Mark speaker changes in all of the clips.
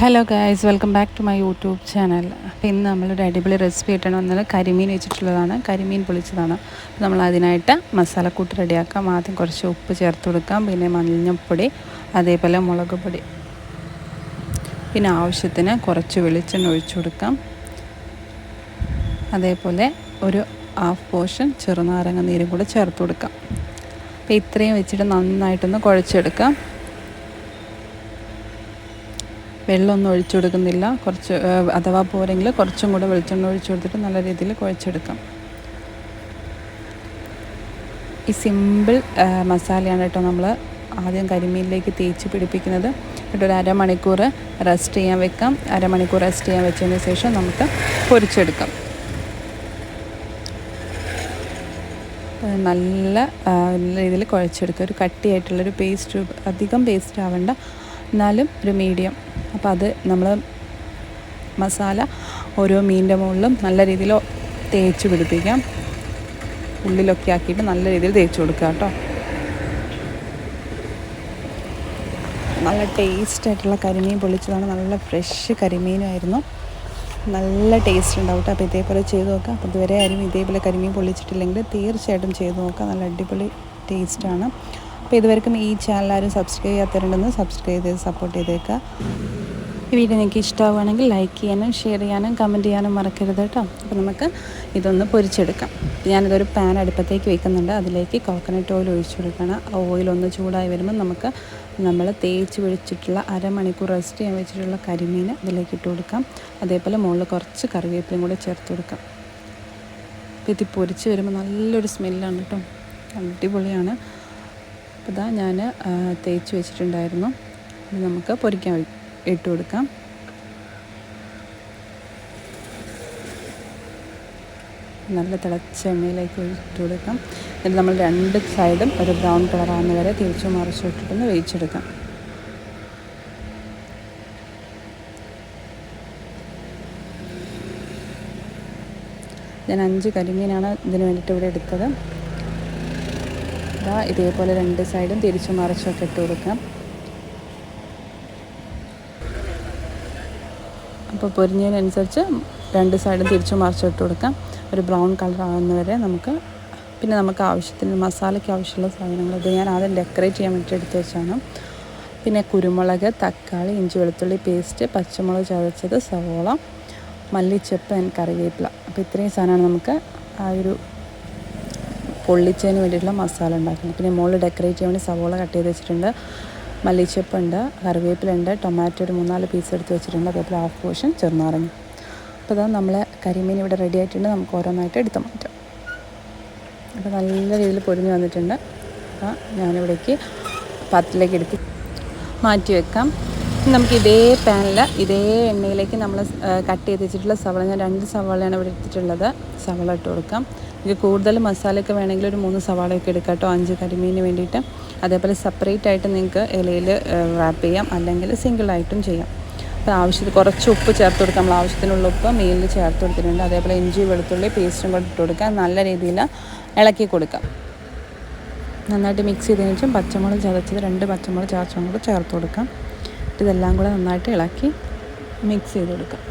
Speaker 1: Hello guys welcome back to my YouTube channel അപ്പോൾ ഇന്ന് നമ്മളൊരു അടിപൊളി റെസിപ്പി ആയിട്ടാണ് വന്നത്. കരിമീൻ വെച്ചിട്ടുള്ളതാണ്. കരിമീൻ പൊളിച്ചതാണ്. നമ്മൾ അതിനായിട്ട് മസാലക്കൂട്ട് റെഡിയാക്കാം. ആദ്യം കുറച്ച് ഉപ്പ് ചേർത്ത് കൊടുക്കാം. പിന്നെ മഞ്ഞൾപ്പൊടി അതേപോലെ മുളക് പൊടി. പിന്നെ ആവശ്യത്തിന് കുറച്ച് വെളിച്ചെണ്ണ ഒഴിച്ചു കൊടുക്കാം. അതേപോലെ ഒരു ഹാഫ് പോർഷൻ ചെറുനാരങ്ങ നീരും കൂടെ ചേർത്ത് കൊടുക്കാം. അപ്പോൾ ഇത്രയും വെച്ചിട്ട് നന്നായിട്ടൊന്ന് കുഴച്ചെടുക്കാം. വെള്ളമൊന്നും ഒഴിച്ചു കൊടുക്കുന്നില്ല. കുറച്ച് അഥവാ പോരെങ്കിൽ കുറച്ചും കൂടെ വെളിച്ചെണ്ണ ഒഴിച്ചു കൊടുത്തിട്ട് നല്ല രീതിയിൽ കുഴച്ചെടുക്കാം. ഈ സിമ്പിൾ മസാലയാണ് കേട്ടോ നമ്മൾ ആദ്യം കരിമീനിലേക്ക് തേച്ച് പിടിപ്പിക്കുന്നത്. എന്നിട്ട് ഒരു അരമണിക്കൂർ റെസ്റ്റ് ചെയ്യാൻ വെക്കാം. അരമണിക്കൂർ റെസ്റ്റ് ചെയ്യാൻ വെച്ചതിന് ശേഷം നമുക്ക് പൊരിച്ചെടുക്കാം. നല്ല രീതിയിൽ കുഴച്ചെടുക്കുക. ഒരു കട്ടിയായിട്ടുള്ളൊരു പേസ്റ്റ് അധികം പേസ്റ്റ് ആവേണ്ട. എന്നാലും ഒരു മീഡിയം. അപ്പോൾ അത് നമ്മൾ മസാല ഓരോ മീനിന്റെ മുകളിലും നല്ല രീതിയിൽ തേച്ച് പിടിപ്പിക്കാം. ഉള്ളിലൊക്കെ ആക്കിയിട്ട് നല്ല രീതിയിൽ തേച്ച് കൊടുക്കുക കേട്ടോ. നല്ല ടേസ്റ്റ് ആയിട്ടുള്ള കരിമീൻ പൊള്ളിച്ചതാണ്. നല്ല ഫ്രഷ് കരിമീനായിരുന്നു നല്ല ടേസ്റ്റ് ഉണ്ടാവും കേട്ടോ. അപ്പോൾ ഇതേപോലെ ചെയ്ത് നോക്കാം. അപ്പോൾ ഇതുവരെ ആരും ഇതേപോലെ കരിമീൻ പൊള്ളിച്ചിട്ടില്ലെങ്കിൽ തീർച്ചയായിട്ടും ചെയ്ത് നോക്കാം. നല്ല അടിപൊളി ടേസ്റ്റാണ് അപ്പോൾ ഇതുവരെക്കും ഈ ചാനൽ ആരും സബ്സ്ക്രൈബ് ചെയ്യാത്തവരുണ്ടെന്ന് സബ്സ്ക്രൈബ് ചെയ്ത് സപ്പോർട്ട് ചെയ്തേക്കുക. ഈ വീഡിയോ നിങ്ങൾക്ക് ഇഷ്ടമാവുകയാണെങ്കിൽ ലൈക്ക് ചെയ്യാനും ഷെയർ ചെയ്യാനും കമന്റ് ചെയ്യാനും മറക്കരുത് കേട്ടോ. അപ്പോൾ നമുക്ക് ഇതൊന്ന് പൊരിച്ചെടുക്കാം. ഞാനിതൊരു പാൻ അടുപ്പത്തേക്ക് വെക്കുന്നുണ്ട്. അതിലേക്ക് കോക്കനട്ട് ഓയിൽ ഒഴിച്ചു കൊടുക്കണം. ഓയിൽ ഒന്ന് ചൂടായി വരുമ്പോൾ നമുക്ക് നമ്മൾ തേച്ച് പിടിച്ചിട്ടുള്ള അരമണിക്കൂർ റെസ്റ്റ് ചെയ്യാൻ വെച്ചിട്ടുള്ള കരിമീൻ അതിലേക്ക് ഇട്ട് കൊടുക്കാം. അതേപോലെ മുകളിൽ കുറച്ച് കറിവേപ്പിലും കൂടെ ചേർത്ത് കൊടുക്കാം. അപ്പോൾ ഇത് പൊരിച്ച് വരുമ്പോൾ നല്ലൊരു സ്മെല്ലാണ് കേട്ടോ. അടിപൊളിയാണ്. അപ്പോൾ ഇതാ ഞാൻ തേച്ച് വെച്ചിട്ടുണ്ടായിരുന്നു. ഇത് നമുക്ക് പൊരിക്കാൻ ഇട്ട് കൊടുക്കാം. നല്ല തിളച്ച എണ്ണയിലേക്ക് ഇട്ട് കൊടുക്കാം. എന്നിട്ട് നമ്മൾ രണ്ട് സൈഡും ഒരു ബ്രൗൺ കളറാകുന്ന വരെ തിരിച്ചു മറിച്ചു ഇട്ടിട്ടൊന്ന് വേവിച്ചെടുക്കാം. ഞാൻ അഞ്ച് കരിമീനാണ് ഇതിന് വേണ്ടിയിട്ട് ഇവിടെ എടുത്തത്. ഇതാ ഇതേപോലെ രണ്ട് സൈഡും തിരിച്ചു മറിച്ചൊക്കെ ഇട്ട് കൊടുക്കാം. അപ്പോൾ പൊരിഞ്ഞതിനനുസരിച്ച് രണ്ട് സൈഡും തിരിച്ചു മറിച്ചിട്ട് കൊടുക്കാം. ഒരു ബ്രൗൺ കളർ ആകുന്നവരെ നമുക്ക് പിന്നെ നമുക്ക് ആവശ്യത്തിന് മസാലയ്ക്ക് ആവശ്യമുള്ള സാധനങ്ങൾ ഇത് ഞാൻ ആദ്യം ഡെക്കറേറ്റ് ചെയ്യാൻ വേണ്ടി എടുത്ത് വെച്ചാണ്. പിന്നെ കുരുമുളക് തക്കാളി ഇഞ്ചി വെളുത്തുള്ളി പേസ്റ്റ് പച്ചമുളക് ചതച്ചത് സവോള മല്ലിച്ചപ്പ് ആൻഡ് കറിവേപ്പില. അപ്പോൾ ഇത്രയും സാധനമാണ് നമുക്ക് ആ ഒരു പൊള്ളിച്ചതിന് വേണ്ടിയിട്ടുള്ള മസാല ഉണ്ടാക്കുന്നത്. പിന്നെ മുകളിൽ ഡെക്കറേറ്റ് ചെയ്യാൻ വേണ്ടി സവോള കട്ട് ചെയ്ത് വെച്ചിട്ടുണ്ട്. മല്ലിച്ചപ്പുണ്ട് കറിവേപ്പിലുണ്ട് ടൊമാറ്റോ ഒരു മൂന്നാൽ പീസ് എടുത്ത് വെച്ചിട്ടുണ്ട്. അതേപോലെ ഹാഫ് പോർഷൻ ചെറുനാരങ്ങ. അപ്പോൾ അതാ നമ്മൾ കരിമീൻ ഇവിടെ റെഡി ആയിട്ടുണ്ട്. നമുക്ക് ഓരോന്നായിട്ട് എടുത്ത് മാറ്റാം. അപ്പോൾ നല്ല രീതിയിൽ പൊരിഞ്ഞ് വന്നിട്ടുണ്ട്. അപ്പോൾ ഞാനിവിടേക്ക് പാത്രത്തിലേക്ക് എടുത്ത് മാറ്റി വെക്കാം. നമുക്ക് ഇതേ പാനിൽ ഇതേ എണ്ണയിലേക്ക് നമ്മൾ കട്ട് ചെയ്ത് വെച്ചിട്ടുള്ള സവള. ഞാൻ രണ്ട് സവളയാണ് ഇവിടെ എടുത്തിട്ടുള്ളത്. സവള ഇട്ട് കൊടുക്കാം. ഇത് കൂടുതൽ മസാലയൊക്കെ വേണമെങ്കിൽ ഒരു മൂന്ന് സവാളയൊക്കെ എടുക്കാം കേട്ടോ. അഞ്ച് കരിമീനിന് വേണ്ടിയിട്ട്. അതേപോലെ സെപ്പറേറ്റ് ആയിട്ട് നിങ്ങൾക്ക് ഇലയിൽ റാപ്പ് ചെയ്യാം. അല്ലെങ്കിൽ സിംഗിളായിട്ടും ചെയ്യാം. അപ്പോൾ ആവശ്യത്തിന് കുറച്ച് ഉപ്പ് ചേർത്ത് കൊടുക്കാം. നമ്മൾ ആവശ്യത്തിനുള്ള ഉപ്പ് മീനിൽ ചേർത്ത് കൊടുത്തിട്ടുണ്ട്. അതേപോലെ ഇഞ്ചി വെളുത്തുള്ളി പേസ്റ്റും കൂടെ ഇട്ട് കൊടുക്കുക നല്ല രീതിയിൽ ഇളക്കി കൊടുക്കാം. നന്നായിട്ട് മിക്സ് ചെയ്തതിന് ശേഷം പച്ചമുളക് ചതച്ചത് രണ്ട് പച്ചമുളക് ചതച്ചും കൂടെ ചേർത്ത് കൊടുക്കാം. ഇതെല്ലാം കൂടെ നന്നായിട്ട് ഇളക്കി മിക്സ് ചെയ്ത് കൊടുക്കാം.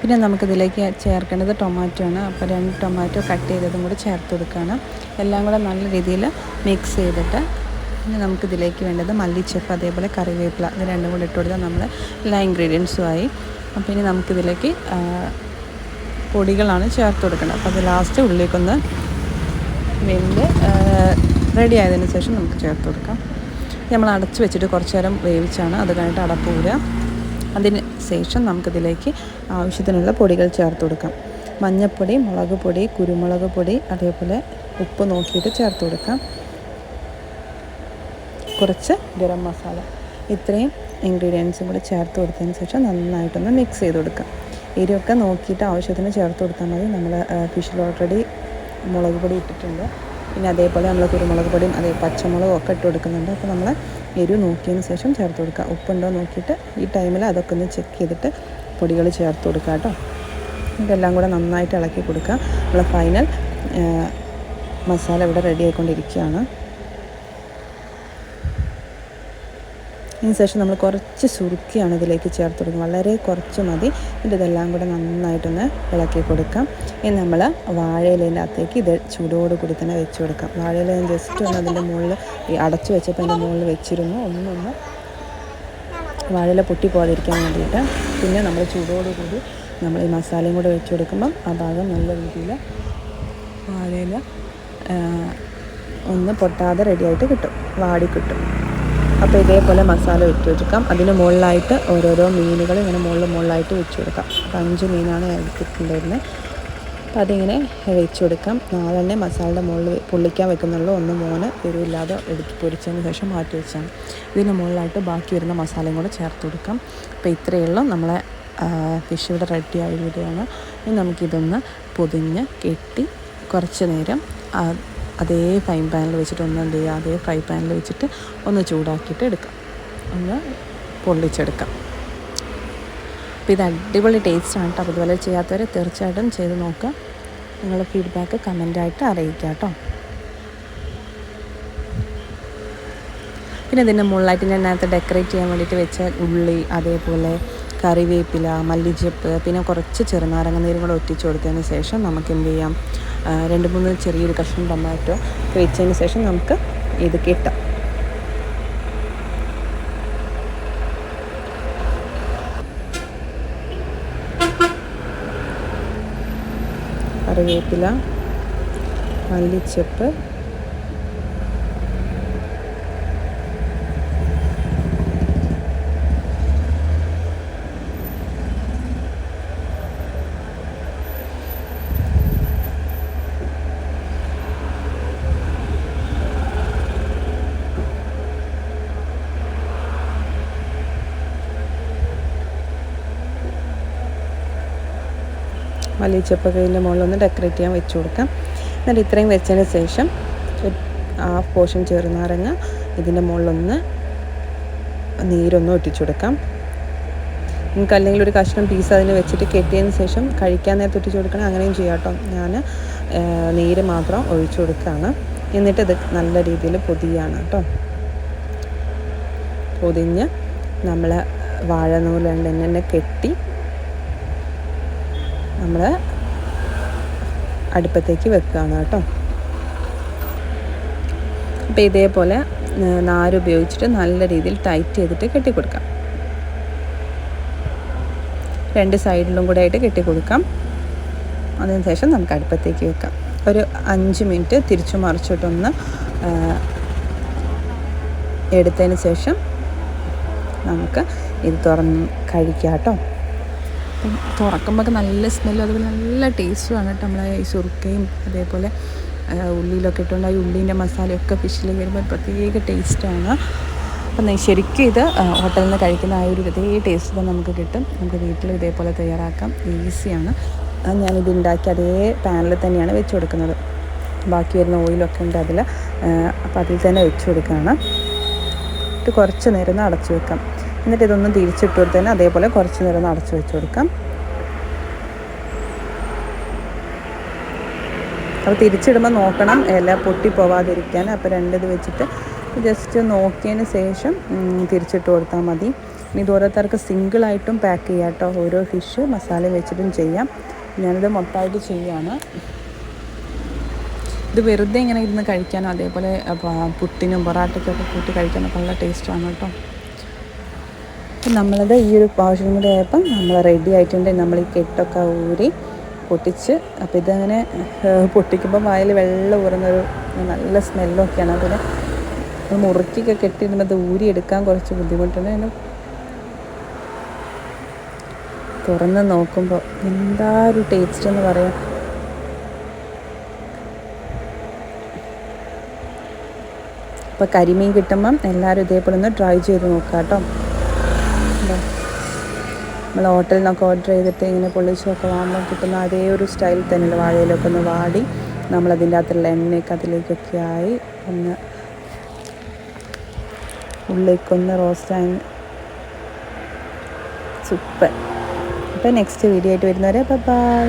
Speaker 1: പിന്നെ നമുക്കിതിലേക്ക് ചേർക്കേണ്ടത് ടൊമാറ്റോ ആണ്. അപ്പോൾ രണ്ട് ടൊമാറ്റോ കട്ട് ചെയ്തതും കൂടി ചേർത്ത് കൊടുക്കുകയാണ്. എല്ലാം കൂടെ നല്ല രീതിയിൽ മിക്സ് ചെയ്തിട്ട് പിന്നെ നമുക്കിതിലേക്ക് വേണ്ടത് മല്ലിച്ചപ്പ് അതേപോലെ കറിവേപ്പില ഇത് രണ്ടും കൂടി ഇട്ട് കൊടുത്താൽ നമ്മൾ എല്ലാ ഇൻഗ്രീഡിയൻസും ആയി. അപ്പോൾ ഇനി നമുക്കിതിലേക്ക് പൊടികളാണ് ചേർത്ത് കൊടുക്കേണ്ടത് അപ്പോൾ അത് ലാസ്റ്റ് ഉള്ളിലേക്കൊന്ന് വെന്ത് റെഡി ആയതിന് ശേഷം നമുക്ക് ചേർത്ത് കൊടുക്കാം. നമ്മൾ അടച്ച് വെച്ചിട്ട് കുറച്ച് നേരം വേവിച്ചാണ്. അത് കഴിഞ്ഞിട്ട് അടപ്പ് ഊരുക അതിന് ശേഷം നമുക്കിതിലേക്ക് ആവശ്യത്തിനുള്ള പൊടികൾ ചേർത്ത് കൊടുക്കാം. മഞ്ഞൾപ്പൊടി മുളക് പൊടി കുരുമുളക് പൊടി അതേപോലെ ഉപ്പ് നോക്കിയിട്ട് ചേർത്ത് കൊടുക്കാം. കുറച്ച് ഗരം മസാല. ഇത്രയും ഇൻഗ്രീഡിയൻസും കൂടെ ചേർത്ത് കൊടുത്തതിന് ശേഷം നന്നായിട്ടൊന്ന് മിക്സ് ചെയ്ത് കൊടുക്കാം. എരിവൊക്കെ നോക്കിയിട്ട് ആവശ്യത്തിന് ചേർത്ത് കൊടുത്താൽ മതി. നമ്മൾ ഫിഷിൽ ഓൾറെഡി മുളക് പൊടി ഇട്ടിട്ടുണ്ട്. പിന്നെ അതേപോലെ നമ്മൾ കുരുമുളക് പൊടിയും അതേ പച്ചമുളകും ഒക്കെ ഇട്ട് കൊടുക്കുന്നുണ്ട്. അപ്പോൾ നമ്മൾ എരിവ് നോക്കിയതിന് ശേഷം ചേർത്ത് കൊടുക്കുക. ഉപ്പുണ്ടോ നോക്കിയിട്ട് ഈ ടൈമിൽ അതൊക്കെ ഒന്ന് ചെക്ക് ചെയ്തിട്ട് പൊടികൾ ചേർത്ത് കൊടുക്കുക കേട്ടോ. ഇതെല്ലാം കൂടെ നന്നായിട്ട് ഇളക്കി കൊടുക്കുക. നമ്മൾ ഫൈനൽ മസാല ഇവിടെ റെഡി ആയിക്കൊണ്ടിരിക്കുകയാണ്. അതിന് ശേഷം നമ്മൾ കുറച്ച് സുറുക്കിയാണ് ഇതിലേക്ക് ചേർത്ത് കൊടുക്കുന്നത്. വളരെ കുറച്ച് മതി. എന്നിട്ട് ഇതെല്ലാം കൂടെ നന്നായിട്ടൊന്ന് ഇളക്കി കൊടുക്കാം. ഇനി നമ്മൾ വാഴയിലേന്റെ അകത്തേക്ക് ഇത് ചൂടോട് കൂടി തന്നെ വെച്ച് കൊടുക്കാം. വാഴയില ജസ്റ്റ് ഒന്ന് അതിന്റെ മുകളിൽ അടച്ചു വെച്ചപ്പോൾ അതിന്റെ മുകളിൽ വെച്ചിരുന്നു. ഒന്നൊന്ന് വാഴയില പൊട്ടി പോകാതിരിക്കാൻ വേണ്ടിയിട്ട്. പിന്നെ നമ്മൾ ചൂടോട് കൂടി നമ്മൾ ഈ മസാലയും കൂടെ വെച്ച് കൊടുക്കുമ്പം ആ ഭാഗം നല്ല രീതിയിൽ വാഴയില ഒന്ന് പൊട്ടാതെ റെഡിയായിട്ട് കിട്ടും. വാടി കിട്ടും. അപ്പോൾ ഇതേപോലെ മസാല വെച്ച് വെച്ചേക്കാം. അതിന് മുകളിലായിട്ട് ഓരോരോ മീനുകൾ ഇങ്ങനെ മുകളിൽ മുകളിലായിട്ട് വെച്ച് കൊടുക്കാം. അപ്പോൾ അഞ്ച് മീനാണ് എടുത്തിട്ടുണ്ടായിരുന്നത് അപ്പോൾ അതിങ്ങനെ വെച്ച് കൊടുക്കാം. നാലെണ്ണ മസാലയുടെ മുകളിൽ പൊള്ളിക്കാൻ വെക്കുന്നുള്ളൂ. ഒന്ന് മൂന്ന് എരിവില്ലാതെ എടുത്ത് പൊരിച്ചതിന് ശേഷം മാറ്റി വെച്ചാണ്. ഇതിന് മുകളിലായിട്ട് ബാക്കി വരുന്ന മസാലയും കൂടെ ചേർത്ത് കൊടുക്കാം. അപ്പോൾ ഇത്രയേ ഉള്ളൂ. നമ്മളെ ഫിഷ് ഇവിടെ റെഡി ആയി വരികയാണ് ഇനി നമുക്കിതൊന്ന് പൊതിഞ്ഞ് കെട്ടി കുറച്ച് നേരം അതേ ഫ്രൈ പാനിൽ വെച്ചിട്ട് ഒന്ന് എന്ത് ചെയ്യുക അതേ ഫ്രൈ പാനിൽ വെച്ചിട്ട് ഒന്ന് ചൂടാക്കിയിട്ട് എടുക്കാം. ഒന്ന് പൊള്ളിച്ചെടുക്കാം. അപ്പോൾ ഇത് അടിപൊളി ടേസ്റ്റാണ് കേട്ടോ. അപ്പോൾ ഇതുപോലെ ചെയ്യാത്തവരെ തീർച്ചയായിട്ടും ചെയ്ത് നോക്കുക. നിങ്ങളുടെ ഫീഡ്ബാക്ക് കമന്റായിട്ട് അറിയിക്കുക കേട്ടോ. പിന്നെ ഇതിന്റെ മുകളിലായിട്ട് ഞാൻ അതിനകത്ത് ഡെക്കറേറ്റ് ചെയ്യാൻ വേണ്ടിയിട്ട് വെച്ച ഉള്ളി അതേപോലെ കറിവേപ്പില മല്ലിച്ചപ്പ് പിന്നെ കുറച്ച് ചെറുനാരങ്ങ നീരും കൂടെ ഒറ്റിച്ച് കൊടുത്തതിന് ശേഷം നമുക്ക് എന്ത് ചെയ്യാം? രണ്ട് മൂന്ന് ചെറിയൊരു കഷ്ണം ടൊമാറ്റോ വെച്ചതിന് ശേഷം നമുക്ക് ഇത് കിട്ടാം. കറിവേപ്പില മല്ലിച്ചപ്പ് മല്ലിച്ചപ്പൊക്കെ മുകളിൽ ഒന്ന് ഡെക്കറേറ്റ് ചെയ്യാൻ വെച്ച് കൊടുക്കാം. എന്നിട്ട് ഇത്രയും വെച്ചതിന് ശേഷം ഹാഫ് പോർഷൻ ചെറുനാരങ്ങ ഇതിന്റെ മുകളിലൊന്ന് നീരൊന്ന് ഒറ്റിച്ചു കൊടുക്കാം. നിങ്ങൾക്ക് അല്ലെങ്കിൽ ഒരു കഷ്ണം പീസ് അതിന് വെച്ചിട്ട് കെട്ടിയതിന് ശേഷം കഴിക്കാൻ നേരത്തെ ഒറ്റിച്ചു കൊടുക്കണം. അങ്ങനെയും ചെയ്യാം കേട്ടോ. ഞാൻ നീര് മാത്രം ഒഴിച്ചു കൊടുക്കുകയാണ്. എന്നിട്ട് ഇത് നല്ല രീതിയിൽ പൊതിയാണ് കേട്ടോ. പൊതിഞ്ഞ് നമ്മൾ വാഴനൂലുണ്ട് തന്നെ കെട്ടി നമ്മൾ അടുപ്പത്തേക്ക് വെക്കുകയാണ് കേട്ടോ. അപ്പോൾ ഇതേപോലെ നാര് ഉപയോഗിച്ചിട്ട് നല്ല രീതിയിൽ ടൈറ്റ് ചെയ്തിട്ട് കെട്ടിക്കൊടുക്കാം. രണ്ട് സൈഡിലും കൂടെ ആയിട്ട് കെട്ടിക്കൊടുക്കാം. അതിന് ശേഷം നമുക്ക് അടുപ്പത്തേക്ക് വെക്കാം. ഒരു അഞ്ച് മിനിറ്റ് തിരിച്ചു മറിച്ചിട്ടൊന്ന് എടുത്തതിന് ശേഷം നമുക്ക് ഇത് തുറന്ന് കഴിക്കാം കേട്ടോ. തുറക്കുമ്പോൾ നല്ല സ്മെല്ലും അതുപോലെ നല്ല ടേസ്റ്റുമാണ് കേട്ടോ നമ്മളെ ഈ സുറുക്കയും അതേപോലെ ഉള്ളിയിലൊക്കെ ഇട്ടുകൊണ്ട് ആ ഉള്ളീന്റെ മസാലയൊക്കെ ഫിഷിൽ വരുമ്പോൾ പ്രത്യേക ടേസ്റ്റാണ് അപ്പം ശരിക്കും ഇത് ഹോട്ടലിൽ നിന്ന് കഴിക്കുന്ന ആ ഒരു ഇതേ ടേസ്റ്റ് തന്നെ നമുക്ക് കിട്ടും. നമുക്ക് വീട്ടിൽ ഇതേപോലെ തയ്യാറാക്കാം. ഈസിയാണ് ഞാനിത് ഉണ്ടാക്കി അതേ പാനിൽ തന്നെയാണ് വെച്ച് കൊടുക്കുന്നത്. ബാക്കി വരുന്ന ഓയിലൊക്കെ ഉണ്ട് അതിൽ അപ്പോൾ അതിൽ തന്നെ വെച്ച് കൊടുക്കുകയാണ്. ഇത് കുറച്ച് നേരം ഒന്ന് അടച്ചു വെക്കാം. എന്നിട്ട് ഇതൊന്ന് തിരിച്ചിട്ട് കൊടുത്തതിന് അതേപോലെ കുറച്ച് നേരം ഒന്ന് അടച്ചു വെച്ച് കൊടുക്കാം. അപ്പോൾ തിരിച്ചിടുമ്പോൾ നോക്കണം ഇല പൊട്ടി പോവാതിരിക്കാൻ. അപ്പോൾ രണ്ടിത് വെച്ചിട്ട് ജസ്റ്റ് നോക്കിയതിന് ശേഷം തിരിച്ചിട്ട് കൊടുത്താൽ മതി. ഇനി ഇത് ഓരോരുത്തർക്ക് സിംഗിളായിട്ടും പാക്ക് ചെയ്യാം കേട്ടോ. ഓരോ ഫിഷ് മസാല വെച്ചിട്ടും ചെയ്യാം. ഞാനിത് മൊത്തമായിട്ട് ചെയ്യുകയാണ് ഇത് വെറുതെ ഇങ്ങനെ ഇരുന്ന് കഴിക്കാനും അതേപോലെ പുട്ടിനും പൊറാട്ടയ്ക്കൊക്കെ കൂട്ടി കഴിക്കാനൊക്കെ നല്ല ടേസ്റ്റാണ് കേട്ടോ. അപ്പം നമ്മളത് ഈ ഒരു ആവശ്യം കൂടി ആയപ്പം നമ്മൾ റെഡി ആയിട്ടുണ്ട്. നമ്മൾ ഈ കെട്ടൊക്കെ ഊരി പൊട്ടിച്ച് അപ്പോൾ ഇതങ്ങനെ പൊട്ടിക്കുമ്പോൾ വായിൽ വെള്ളം ഊറുന്നൊരു നല്ല സ്മെല്ലൊക്കെയാണ്. അതിന് മുറുക്കിയൊക്കെ കെട്ടിയിടുമ്പോൾ അത് ഊരിയെടുക്കാൻ കുറച്ച് ബുദ്ധിമുട്ടുണ്ട്. അതിന് തുറന്ന് നോക്കുമ്പോൾ എന്താ ഒരു ടേസ്റ്റ് എന്ന് പറയാം. അപ്പോൾ കരിമീൻ കിട്ടുമ്പം എല്ലാവരും ഇതേപോലെ ഒന്ന് ട്രൈ ചെയ്ത് നോക്കാം കേട്ടോ നമ്മൾ ഹോട്ടലിൽ നിന്നൊക്കെ ഓർഡർ ചെയ്തിട്ട് ഇങ്ങനെ പൊള്ളിച്ചൊക്കെ വാങ്ങുമ്പോൾ കിട്ടുന്ന അതേ ഒരു സ്റ്റൈൽ തന്നെ വാഴയിലൊക്കെ ഒന്ന് വാടി നമ്മളതിന്റെ അകത്തുള്ള എണ്ണയൊക്കെ അതിലേക്കൊക്കെ ആയി ഒന്ന് ഉള്ളിലേക്കൊന്ന് റോസ്റ്റായി സൂപ്പർ അപ്പോൾ നെക്സ്റ്റ് വീഡിയോ ആയിട്ട് വരുന്നവരെ ബൈ